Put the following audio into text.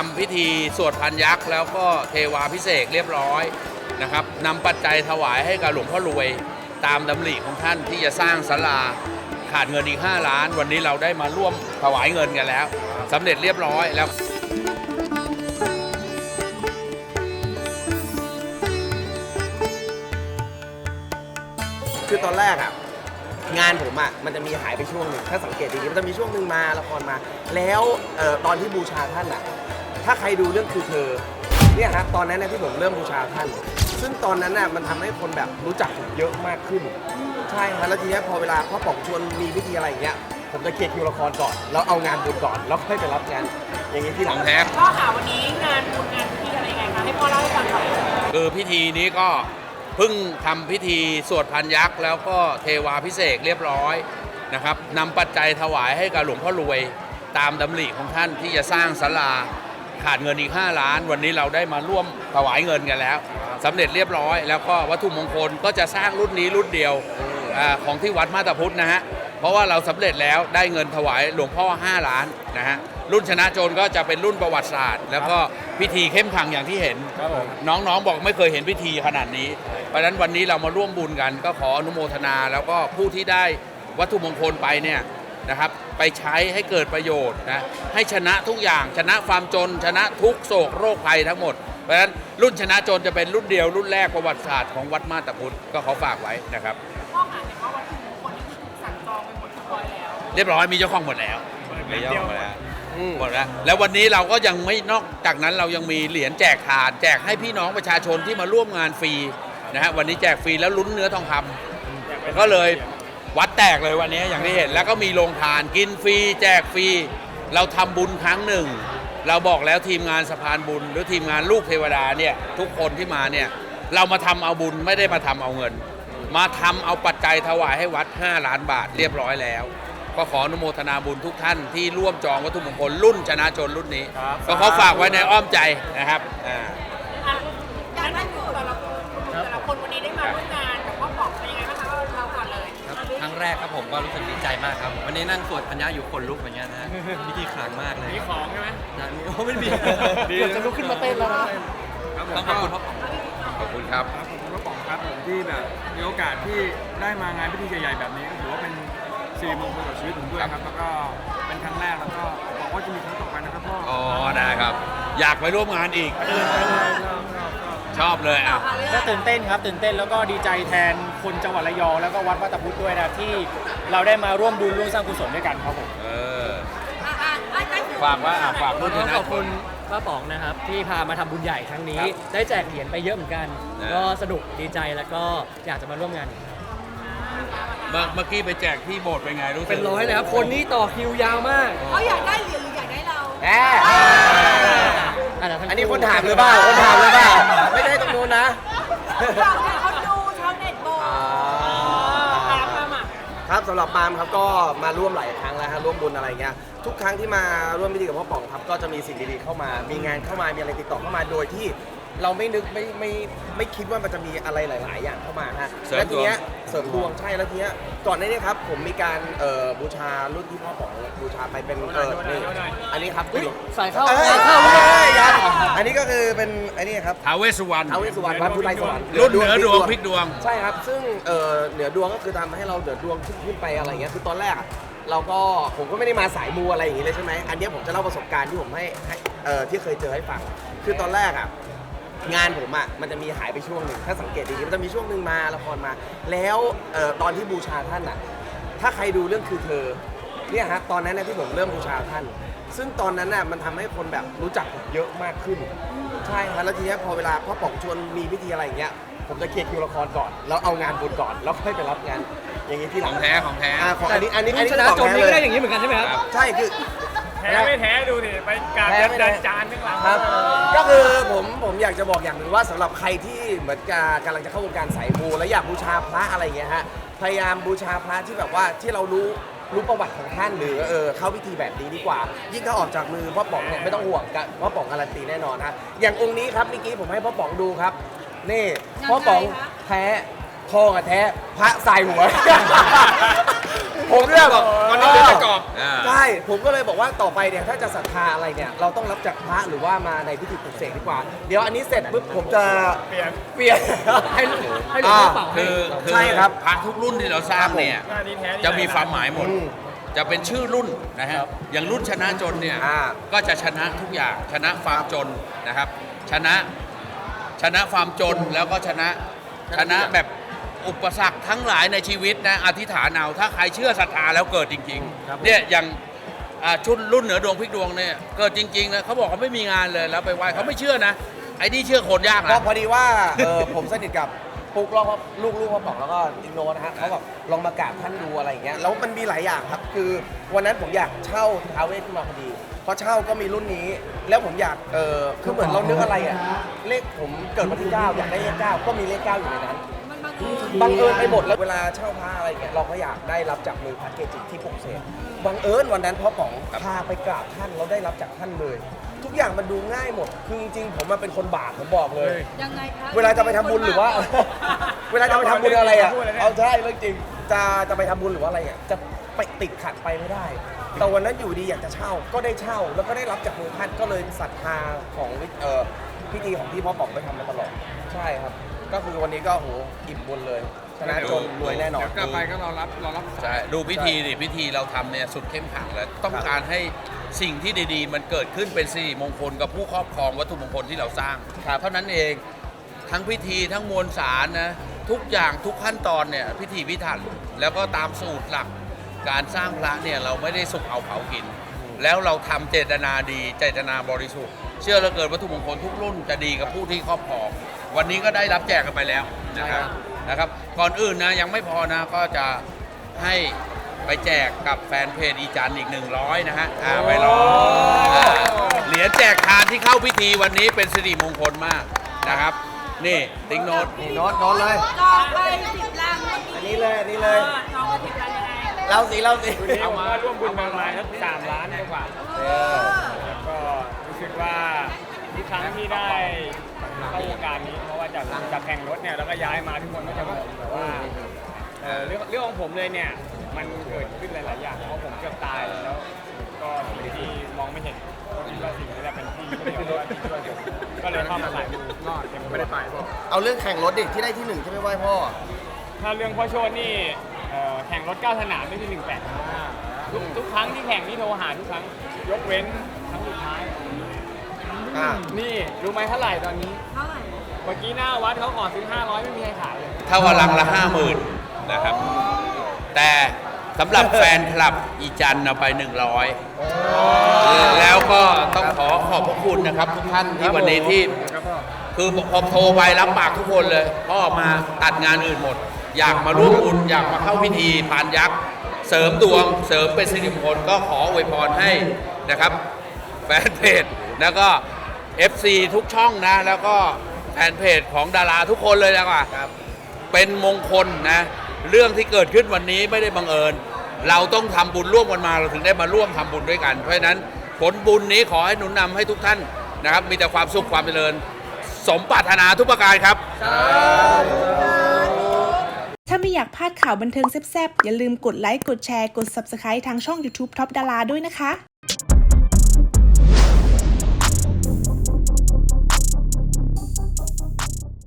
ทำพิธีสวดพันยักษ์แล้วก็เทวาพิเศษเรียบร้อยนะครับนำปัจจัยถวายให้กับหลวงพ่อรวยตามดำริของท่านที่จะสร้างศาลาขาดเงินอีก 5 ล้าน วันนี้เราได้มาร่วมถวายเงินกันแล้วสำเร็จเรียบร้อยแล้วคือตอนแรกอะงานผมอะมันจะมีหายไปช่วงหนึ่งถ้าสังเกตดีๆมันจะมีช่วงหนึ่งมาละครมา แล้วออตอนที่บูชาท่านอะ ถ้าใครดูเรื่องคือเธอเนี่ยฮะตอนนั้นนะที่ผมเริ่มบูชาท่าน ซึ่งตอนนั้นน่ะมันทำให้คนแบบรู้จักผมเยอะมากขึ้น ใช่ครับแล้วทีเนี้ยพอเวลาพ่อป๋องชวนมีพิธีอะไรอย่างเงี้ยผมจะเกลียดคิวละครก่อน แล้วเอางานบุญก่อนแล้วค่อยไปรับงานอย่างงี้ที่หขลัองงแท้ พ่อค่ะวันนี้งานบุญงานพิธีอะไรยังไงคะให้พ่อเล่าให้ฟังหน่อยคือพิธีนี้ก็เพิ่งทำพิธีสวดพันยักษ์แล้วก็เทวาพิเศษกเรียบร้อยนะครับนำปัจจัยถวายให้กับหลวงพ่อรวย ตามดำริของท่านที่จะสร้างศาลา ขาดเงินอีก 5 ล้าน วันนี้เราได้มาร่วมถวายเงินกันแล้วสำเร็จเรียบร้อย แล้วก็วัตถุมงคลก็จะสร้างรุ่นนี้รุ่นเดียวอาของที่วัดมาตาพุทธนะฮะ เพราะว่าเราสำเร็จแล้วได้เงินถวายหลวงพ่อ 5 ล้านนะฮะ รุ่นชนะโจรก็จะเป็นรุ่นประวัติศาสตร์ แล้วก็พิธีเข้มขลังอย่างที่เห็นน้องๆบอกไม่เคยเห็นพิธีขนาดนี้ เพราะฉะนั้นวันนี้เรามาร่วมบุญกัน ก็ขออนุโมทนา แล้วก็ผู้ที่ได้วัตถุมงคลไปเนี่ย นะครับ ไปใช้ให้เกิดประโยชน์นะให้ชนะทุกอย่างชนะความจน ชนะทุกโศกโรคภัยทั้งหมด เพราะฉะนั้นรุ่นชนะจนจะเป็นรุ่นเดียวรุ่นแรกประวัติศาสตร์ของวัดมาตาพุทธก็ขอฝากไว้นะครับพ่อค่ะเห็นว่าวัตถุมงคลนี่คือถูกสั่งจองไปหมดเรียบร้อยแล้วเรียบร้อยมีเจ้าของหมดแล้วมีเจ้าของหมดแล้วอืมหมดแล้วแล้ววันนี้เราก็ยังไม่นอกจากนั้นเรายังมีเหรียญแจกทาน แจกให้พี่น้องประชาชนที่มาร่วมงานฟรีนะฮะวันนี้แจกฟรีแล้วลุ้นเนื้อทองคำก็เลย วัดแตกเลยวันนี้อย่างที่เห็นแล้วก็มีโรงทานกินฟรีแจกฟรีเราทำบุญครั้งหนึ่ง เราบอกแล้วทีมงานสะพานบุญ หรือทีมงานลูกเทวดาเนี่ยทุกคนที่มาเนี่ยเรามาทำเอาบุญไม่ได้มาทำเอาเงิน มาทำเอาปัจจัยถวายให้วัด 5 ล้านบาทเรียบร้อยแล้ว ก็ขออนุโมทนาบุญทุกท่านที่ร่วมจองวัตถุมงคลรุ่นชนะจนรุ่นนี้ก็ขอฝากไว้ในอ้อมใจนะครับอ่า อะการนั่งอยู่แต่ละคนแต่ละคนวันนี้ได้มาร่วมงาน รับครั้งแรกครับผมก็รู้สึกดีใจมากครับ วันนี้นั่งสวดพัญญาอยู่คนลุกเหมือนกันนะฮะพิธีขลังมากเลยมีของใช่ไหมนะมีโอ้ไม่มีดีเกือบจะลุกขึ้นมาเต้นแล้วนะ ครับผมต้องขอบคุณพ่อขอบคุณครับ ครับขอบคุณพระป๋องครับผมที่แบบมีโอกาสที่ได้มางานพิธีใหญ่ๆแบบนี้ก็ถือว่าเป็นสิริมงคลกับชีวิตผมด้วยครับ แล้วก็เป็นครั้งแรกแล้วก็บอกว่าจะมีครั้งต่อไปนะครับพ่ออ๋อนะครับ อยากไปร่วมงานอีกช อบเลยอะ ก็ตื่นเต้นครับตื่นเต้นแล้วก็ดีใจแทนคนจังหวัดระยองแล้วก็วัดวัดตะพุธด้วยนะที่เราได้มาร่วมบุญร่วมสร้างกุศลด้วยกันครับผมเออ ฝากว่าอะฝากรุ่นชก็นะ ขอบคุณป้าป๋องนะครับ ที่พามาทำบุญใหญ่ครั้งนี้ได้แจกเหรียญไปเยอะเหมือนกัน นะ ก็สนุกดีใจแล้วก็อยากจะมาร่วมงานอีกเมื่อเมื่อกี้ไปแจกที่โบสถ์เป็นไงรู้สึกเป็นร้อยเลยครับ คนนี้ต่อคิวยาวมากเขาอยากได้เหรียญหรืออยากได้เรา แหมะแต่ทั้งอันนี้คนถามหรือเปล่าคนถามหรือเปล่าไม่ได้ตรงนู้นนะ ฝากให้เขาดูชาวเน็ตบอกอะแล้วมาอะครับสำหรับปาล์มครับก็มาร่วมหลายครั้งแล้วครับร่วมบุญอะไรเงี้ยทุกครั้งที่มาร่วมพิธีกับพ่อป๋องครับก็จะมีสิ่งดีๆเข้ามา มีงานเข้ามามีอะไรติดต่อเข้ามาโดยที่ เราไม่นึกไม่ไม่ไม่คิดว่ามันจะมีอะไรหลาย ๆ อย่างเข้ามาฮะเสริมแล้วทีเนี้ยดวง เสริมดวงใช่แล้วทีเนี้ยก่อนหน้านี้ครับผมมีการเอ่อบูชารุ่นที่พ่อป๋องบูชาไปเป็นเออนี่อันนี้ครับสายเข้าเอ้ยสายเข้าเอ้ยยังอันนี้ก็คือเป็นอันนี้ครับ ท้าวเวสสุวรรณท้าวเวสสุวรรณพระพุทธไตรสวรรค์รุ่นเหนือดวงพลิกดวง ใช่ครับ ซึ่งเอ่อเหนือดวงก็คือทำให้เราเหนือดวงขึ้นขึ้นไปอะไรอย่างเงี้ยคือตอนแรกอะเราก็ผมก็ไม่ได้มาสายมูอะไรอย่างงี้เลยใช่ไหมอันเนี้ยผมจะเล่าประสบการณ์ที่ผมให้ให้เอ่อที่เคยเจอให้ฟัง คือตอนแรกอะ งานผมอะมันจะมีหายไปช่วงหนึ่งถ้าสังเกตดีๆมันจะมีช่วงหนึ่งมาละครมา แล้วเอ่อตอนที่บูชาท่านอะถ้าใครดูเรื่องคือเธอเนี่ยฮะตอนนั้นนะที่ผมเริ่มบูชาท่าน ซึ่งตอนนั้นน่ะมันทำให้คนแบบรู้จักผมเยอะมากขึ้น ใช่ครับแล้วทีเนี้ยพอเวลาพ่อป๋องชวนมีพิธีอะไรอย่างเงี้ยผมจะเคลียร์คิวละครก่อน แล้วเอางานบุญก่อนแล้วค่อยไปรับงาน อย่างงี้ที่หขลัองงแท้ของแท้ อ่าของอันนี้อันนี้อันนี้ชนะของจนแท้นี้ก็ได้อเลยย่างนี้เหมือนกันใช่ไหมครับ ใช่คือ แท้ไม่แท้ดูดิไปกราบแท้ไม่แท้ดันจานข้างหลังครับ ก็คือผมผมอยากจะบอกอย่างหนึ่งว่าสำหรับใครที่เหมือนกับกำลังจะเข้าวงการสายมูและอยากบูชาพระอะไรอย่างเงี้ยฮะพยายามบูชาพระที่แบบว่าที่เรารู้รู้ประวัติของท่านหรือเออเข้าพิธีแบบนี้ดีกว่า ยิ่งถ้าออกจากมือพ่อป๋องเนี่ยไม่ต้องห่วงกันพ่อป๋องการันตีแน่นอนฮะอย่างองค์นี้ครับเมื่อกี้ผมให้พ่อป๋องดูครับ นี่พ่อป๋องแท้ทองอะแท้พระใส่หัว ผมเนี่ยวันนี้ ผมก็เลยบอกว่าต่อไปเนี่ยถ้าจะศรัทธาอะไรเนี่ยเราต้องรับจากพระหรือว่ามาในพิธีปลุกเสกดีกว่า เดี๋ยวอันนี้เสร็จปุ๊บผมจะเปลี่ยนเปลี่ยนให้ให้หลวงพ่อเป่าให้ คืออใช่ครับ พระทุกรุ่นที่เราสร้างเนี่ยหน้านี้แท้นี่จะมีความหมายหมด อืมจะเป็นชื่อรุ่นนะฮะอย่างรุ่นชนะจนเนี่ยอ่า ก็จะชนะทุกอย่างชนะความจนนะครับ ชนะชนะความจนแล้วก็ชนะชนะแบบอุปสรรคทั้งหลายในชีวิตนะอธิษฐานเอาถ้าใครเชื่อศรัทธาแล้วเกิดจริงๆเนี่ยอย่าง อ่าชุดรุ่นเหนือดวงพลิกดวงเนี่ยเกิดจริงๆนะเขาบอกเขาไม่มีงานเลยแล้วไปไหว้เขาไม่เชื่อนะ ไอ้นี่เชื่อคนยากก็นะ พอดีว่าเออ ผมสนิทกับปุ๊กลองลูกลูกพ่อป๋องแล้วก็อินโนนะฮะเขาแบบลองมากราบท่านดูอะไรอย่างเงี้ยแล้วมันมีหลายอย่างครับ คือวันนั้นผมอยากเช่าท้าวเวสขึ้นมาพอดีพอเช่าก็มีรุ่นนี้ แล้วผมอยากเออคือเหมือนเรานึกอะไรอะเลขผมเกิดวันที่ 9 อยากได้เลข9ก็มีเลข9อยู่ในนั้น บังเอิญบังเอิญไปหมดแล้วเวลาเช่าผ้าอะไรเงี้ยเราก็อยากได้รับจากมือพระเกจิที่ปลุกเสกบังเอิญวันนั้นพ่อป๋องพาไปกราบท่านเราได้รับจากท่านเลย ทุกอย่างมันดูง่ายหมดคือจริงๆผมมาเป็นคนบาปผมบอกเลย ยังไงคะเวลาจะไปทำบุญหรือว่า เวลาจะไปทำบุญอะไรอะพูดอะไรเนี่ยเอาใช่เรื่องจริง จะจะไปทำบุญหรือว่าอะไรอะ จะไปติดขัดไปไม่ได้ แต่วันนั้นอยู่ดีอยากจะเช่า ก็ได้เช่า แล้วก็ได้รับจากมือท่านก็เลยศรัทธาของเอ่อพิธีของที่พ่อบอกไปทำมาตลอดใช่ ครับ ก็คือวันนี้ก็โหอิ่มบุญเลย ชนะจนรวยแน่นอน เดี๋ยวกลับไปก็รอรับรอรับใช่ดูพิธีดิพิธีเราทำเนี่ยสุดเข้มขังแล้วต้องการให้สิ่งที่ดีๆ มันเกิดขึ้นเป็นสิริมงคลกับผู้ครอบครองวัตถุมงคลที่เราสร้างเท่านั้นเองทั้งพิธีทั้งมวลสารนะทุกอย่างทุกขั้นตอนเนี่ยพิธีพิถันแล้วก็ตามสูตรหลักการสร้างพระเนี่ยเราไม่ได้สุกเอาเผากิน แล้วเราทำเจตนาดีเจตนาบริสุทธิ์ เชื่อเหลือเกินวัตถุมงคลทุกรุ่นจะดีกับผู้ที่ครอบครอง วันนี้ก็ได้รับแจกกันไปแล้วนะครับนะครับ ก่อนอื่นนะยังไม่พอนะก็จะให้ไปแจกกับแฟนเพจอีจันอีก 100 นะฮะอ่าไปรออ่าเหรียญแจกทานที่เข้าพิธีวันนี้เป็นสิริมงคลมากนะครับ นี่ติ๊งโนต นี่โน้ตโน้ตเลย จองไปสิบลังเมื่ออันกี้นี้เลยอันนี้เลยจองไปสิบลังยังไงเราสิเราสิวันนี้ผมมาร่วมบุญประมาณสักสามล้านกว่า เออแล้วก็รู้สึกว่าทุกครั้งที่ได้ เข้าวงการนี้ เพราะว่าจากจากแข่งรถเนี่ยแล้วก็ย้ายมาทุกคนก็จะบอกแต่ว่าเอ่อเรื่องเรื่องของผมเลยเนี่ยมันเกิดขึ้นหลาย ๆ อย่างเพราะผมเกือบตายแล้ว ก็สิ่งที่มองไม่เห็นก็คิดว่าสิ่งนี้แหละเป็นที่ที่เดียวที่ช่วยผมก็เลยเข้ามาสายดูรอดยังไม่ได้ไปพ่อเอาเรื่องแข่งรถดิที่ได้ที่หนึ่งใช่ไหมไหว้พ่อ ถ้าเรื่องพ่อโชดนี่เอ่อแข่งรถเก้าสนามไม่ที่หนึ่งแปดทุกทุกครั้งที่แข่งนี่โทรหาทุกครั้งยกเว้นครั้งสุดท้าย อ่านี่รู้ไหมเท่าไหร่ตอนนี้ เท่าไหร่เมื่อกี้หน้าวัดเขาขอซื้อ 500 ไม่มีใครขายเลยเท่ากับลังละห้าหมื่นนะครับ แต่สำหรับแฟนคลับอีจันเอาไป 100 แล้วก็ต้องขอขอบพระคุณนะครับ ทุกท่านที่วันนี้ที่คือพอโทรไปรับปากทุกคนเลยพ่อมาตัดงานอื่นหมด อยากมาร่วมบุญอยากมาเข้าพิธีพานยักษ์ เสริมดวง เสริมเป็นสิริมงคลก็ขออวยพรให้นะครับ แฟนเพจแล้วก็ FC ทุกช่องนะ แล้วก็แฟนเพจของดาราทุกคนเลยนะว่าครับ เป็นมงคลนะ เรื่องที่เกิดขึ้นวันนี้ไม่ได้บังเอิญ เราต้องทำบุญร่วมกันมาเราถึงได้มาร่วมทำบุญด้วยกัน เพราะฉะนั้นผลบุญนี้ขอให้หนุนนำให้ทุกท่านนะครับ มีแต่ความสุขความเจริญ สมปรารถนาทุกประการครับ ถ้าไม่อยากพลาดข่าวบันเทิงแซ่บๆ อย่าลืมกดไลค์ กดแชร์ กด Subscribe ทางช่อง YouTube Top ดาราด้วยนะคะ